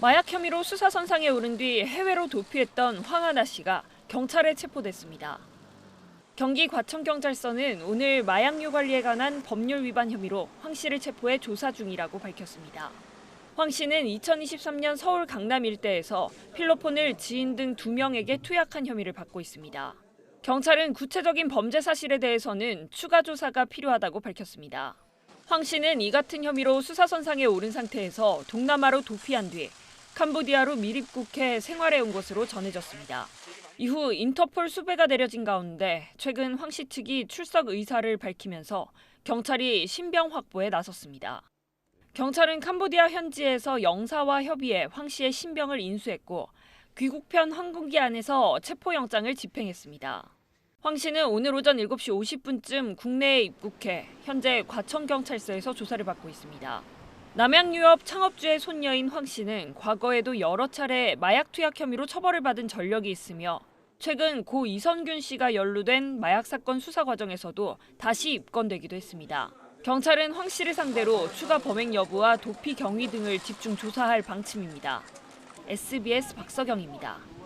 마약 혐의로 수사 선상에 오른 뒤 해외로 도피했던 황하나 씨가 경찰에 체포됐습니다. 경기 과천경찰서는 오늘 마약류 관리에 관한 법률 위반 혐의로 황 씨를 체포해 조사 중이라고 밝혔습니다. 황 씨는 2023년 서울 강남 일대에서 필로폰을 지인 등두 명에게 투약한 혐의를 받고 있습니다. 경찰은 구체적인 범죄 사실에 대해서는 추가 조사가 필요하다고 밝혔습니다. 황 씨는 이 같은 혐의로 수사선상에 오른 상태에서 동남아로 도피한 뒤 캄보디아로 미립국해 생활해 온 것으로 전해졌습니다. 이후 인터폴 수배가 내려진 가운데 최근 황 씨 측이 출석 의사를 밝히면서 경찰이 신병 확보에 나섰습니다. 경찰은 캄보디아 현지에서 영사와 협의해 황 씨의 신병을 인수했고 귀국편 항공기 안에서 체포영장을 집행했습니다. 황 씨는 오늘 오전 7시 50분쯤 국내에 입국해 현재 과천경찰서에서 조사를 받고 있습니다. 남양유업 창업주의 손녀인 황 씨는 과거에도 여러 차례 마약 투약 혐의로 처벌을 받은 전력이 있으며 최근 고 이선균 씨가 연루된 마약 사건 수사 과정에서도 다시 입건되기도 했습니다. 경찰은 황 씨를 상대로 추가 범행 여부와 도피 경위 등을 집중 조사할 방침입니다. SBS 박서경입니다.